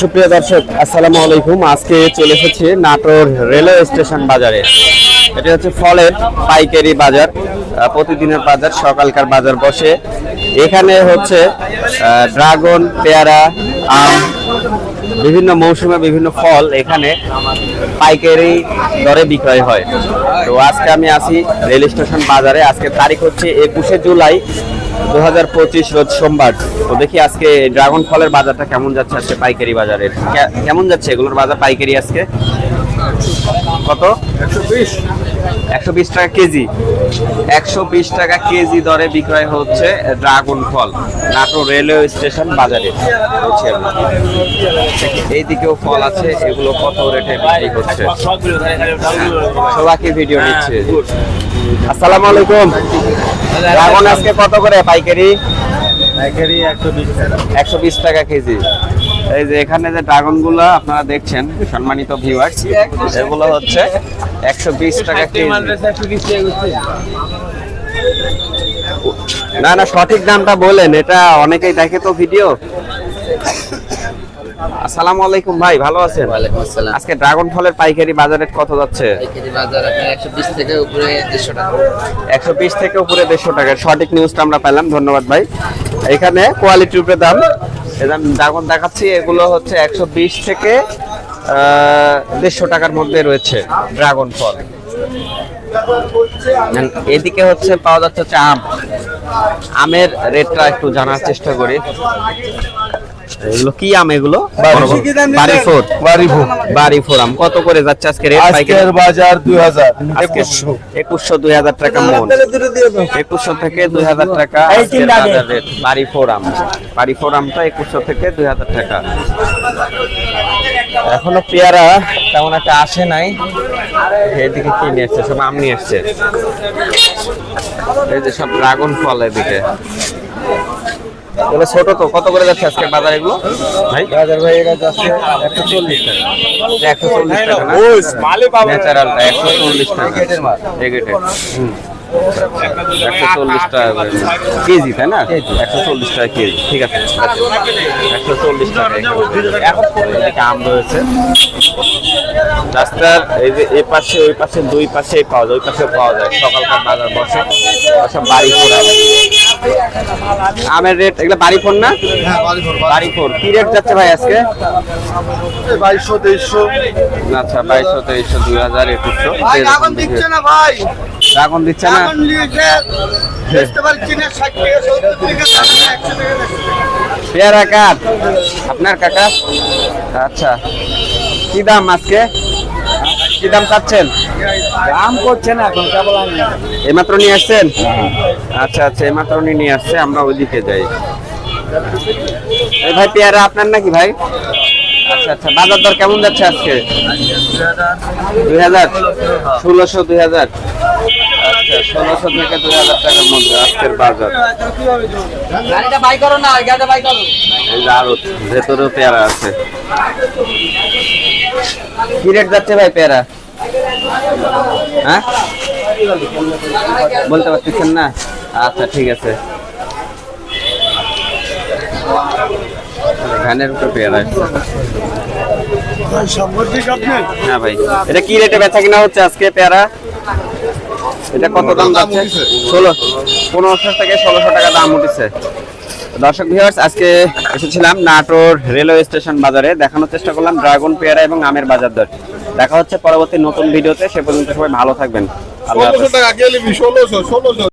সুপ্রিয় দর্শক, আসসালামু আলাইকুম। আজকে চলে এসেছি নাটোর রেলওয়ে স্টেশন বাজারে। এটা হচ্ছে ফলের পাইকারি বাজার প্রতিদিনের বাজার, সকালকার বাজার বসে। এখানে হচ্ছে ড্রাগন, পেয়ারা, আম বিভিন্ন মৌসুমে বিভিন্ন ফল এখানে পাইকারি দরে বিক্রয় হয়। তো আজকে আমি আসি রেল স্টেশন বাজারে। আজকে তারিখ হচ্ছে একুশে জুলাই দু হাজার পঁচিশ, রোজ সোমবার। তো দেখি আজকে ড্রাগন ফলের বাজারটা কেমন যাচ্ছে আজকে পাইকারি বাজারের? কেমন যাচ্ছে এগুলোর বাজার পাইকারি আজকে? কত? একশো বিশ টাকা কেজি। একশো বিশ টাকা কেজি দরে বিক্রয় হচ্ছে ড্রাগন ফল নাটোর রেলওয়ে স্টেশন বাজারে। এইদিকেও ফল আছে এগুলো কত রেটে বিক্রি হচ্ছে? সবাইকে ভিডিও নিচ্ছে আসসালামু আলাইকুম। ড্রাগন আজকে কত করে পাইকারি? পাইকারি একশো বিশ টাকা। একশো বিশ টাকা কেজি। এই যে এখানে যে ড্রাগনগুলো আপনারা দেখছেন সম্মানিত ভিউয়ার্স এগুলো হচ্ছে একশো বিশ টাকা কেজি। না না সঠিক দামটা বলেন এটা অনেকেই দেখে তো ভিডিও আসসালামু আলাইকুম ভাই ভালো আছেন? ওয়ালাইকুম আসসালাম। আজকে ড্রাগন ফলের পাইকারি বাজারে কত যাচ্ছে? পাইকারি বাজার আপনার একশো বিশ থেকে উপরে দেড়শো টাকা। একশো বিশ থেকে উপরে দেড়শো টাকা। সঠিক নিউজটা আমরা পেলাম ধন্যবাদ ভাই। এখানে কোয়ালিটির উপরে দাম ড্রাগন দেখাচ্ছি, এগুলো হচ্ছে একশো বিশ থেকে দেড়শো টাকার মধ্যে রয়েছে ড্রাগন ফল। এদিকে হচ্ছে পাওয়া যাচ্ছে হচ্ছে আম। আমের রেটটা একটু জানার চেষ্টা করি। এগুলো কি আম এগুলো? বাড়ি ফোর। বাড়ি ভোগ বাড়ি ফোর। আম। কত করে যাচ্ছে আজকে রেট আজকের বাজার দুই হাজার। আজকে একুশশো। দুই হাজার টাকা মন। একুশশো থেকে দুই হাজার টাকা আজকের বাজার রেট বাড়ি ফোর আম। বাড়ি ফোর আমটা একুশশো থেকে দুই হাজার টাকা। এখনও পেয়ারা তেমন একটা আসে নাই। এদিকে কি নিয়ে এসছে? সব আম নিয়ে এসছে। এই যে সব ড্রাগন ফল এদিকে। এগুলো ছোট তো কত করে যাচ্ছে আজকে বাজার এগুলো? ভাই? বাজার ভাই এটা যাচ্ছে একশো চল্লিশ টাকা। একশো চল্লিশ টাকা না? ন্যাচারালটা একশো চল্লিশ এগেটের এগেটেড একশো চল্লিশ টাকা কেজি তাই না? একশো চল্লিশ টাকা কেজি ঠিক আছে। একশো চল্লিশ টাকা এদিকে আম রয়েছে। রাস্তার এই যে এই পাশে ওই পাশে দুই পাশে পাওয়া যায় ওই পাশে পাওয়া যায়। সকালকার বাজার বসে। সব বাড়ি ফোর আমের রেট এগুলো বাড়ি ফোর না? বাড়ি ফোর কি রেট যাচ্ছে ভাই আজকে? বাইশশো তেইশশো। আচ্ছা বাইশশো তেইশশো দুই হাজার একুশশো। এখন দিচ্ছে না? ড্রাগন দিচ্ছে না পেয়ারা কাঠ আপনার কাকা? আচ্ছা। কি দাম আজকে? কি দাম চাচ্ছেন? দাম করছে না এখন কেবল আমি। এইমাত্র নিয়ে আসছেন? আচ্ছা আচ্ছা এইমাত্র উনি নিয়ে আসছে আমরা ওইদিকে যাই। এই ভাই পেয়ারা আপনার নাকি ভাই? আচ্ছা আচ্ছা বাজার দর কেমন যাচ্ছে আজকে? দুই হাজার? ষোলোশো দুই হাজার। আচ্ছা ষোলোশো থেকে দুই হাজার টাকার মধ্যে আজকের বাজার। আরও ভেতরেও পেয়ারা আছে। কি রেট যাচ্ছে ভাই পেয়ারা? হ্যাঁ? বলতে পারতেছেন না? আচ্ছা ঠিক আছে। ভ্যানের উপরে পেয়ারা হ্যাঁ ভাই। এটা কি রেটে বেচা কিনা হচ্ছে আজকে পেয়ারা? এটা কত দাম যাচ্ছে? ষোলো। পনেরোশো থেকে ষোলোশো টাকা দাম উঠেছে। দর্শক ভিউয়ার্স আজকে এসেছিলাম নাটোর রেলওয়ে স্টেশন বাজারে। দেখানোর চেষ্টা করলাম ড্রাগন পেয়ারা এবং আমের বাজার দর। দেখা হচ্ছে পরবর্তী নতুন ভিডিওতে। সে পর্যন্ত সবাই ভালো থাকবেন। আল্লাহ